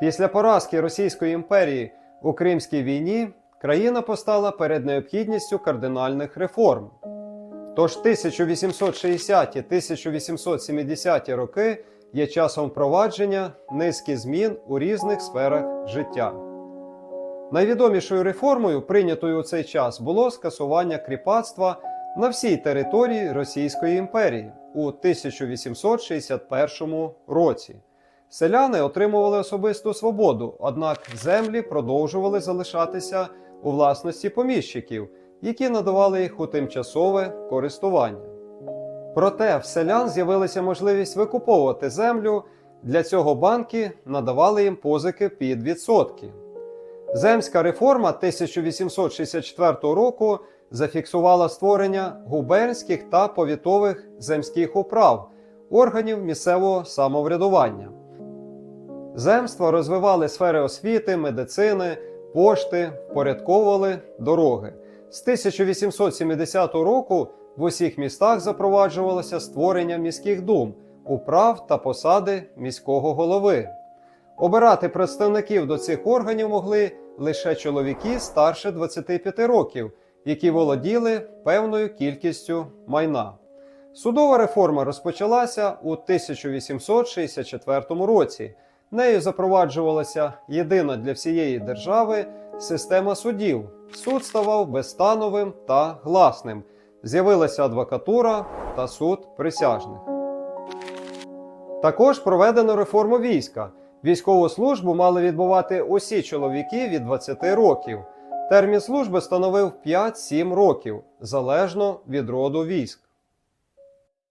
Після поразки Російської імперії у Кримській війні країна постала перед необхідністю кардинальних реформ. Тож 1860-1870 роки є часом впровадження низки змін у різних сферах життя. Найвідомішою реформою, прийнятою у цей час, було скасування кріпацтва на всій території Російської імперії у 1861 році. Селяни отримували особисту свободу, однак землі продовжували залишатися у власності поміщиків, які надавали їх у тимчасове користування. Проте в селян з'явилася можливість викуповувати землю. Для цього банки надавали їм позики під відсотки. Земська реформа 1864 року зафіксувала створення губернських та повітових земських управ, органів місцевого самоврядування. Земства розвивали сфери освіти, медицини, пошти, впорядковували дороги. З 1870 року в усіх містах запроваджувалося створення міських дум, управ та посади міського голови. Обирати представників до цих органів могли лише чоловіки старше 25 років, які володіли певною кількістю майна. Судова реформа розпочалася у 1864 році. Нею запроваджувалася єдина для всієї держави система судів. Суд ставав безстановим та гласним. З'явилася адвокатура та суд присяжних. Також проведено реформу війська. Військову службу мали відбувати усі чоловіки від 20 років. Термін служби становив 5-7 років, залежно від роду військ.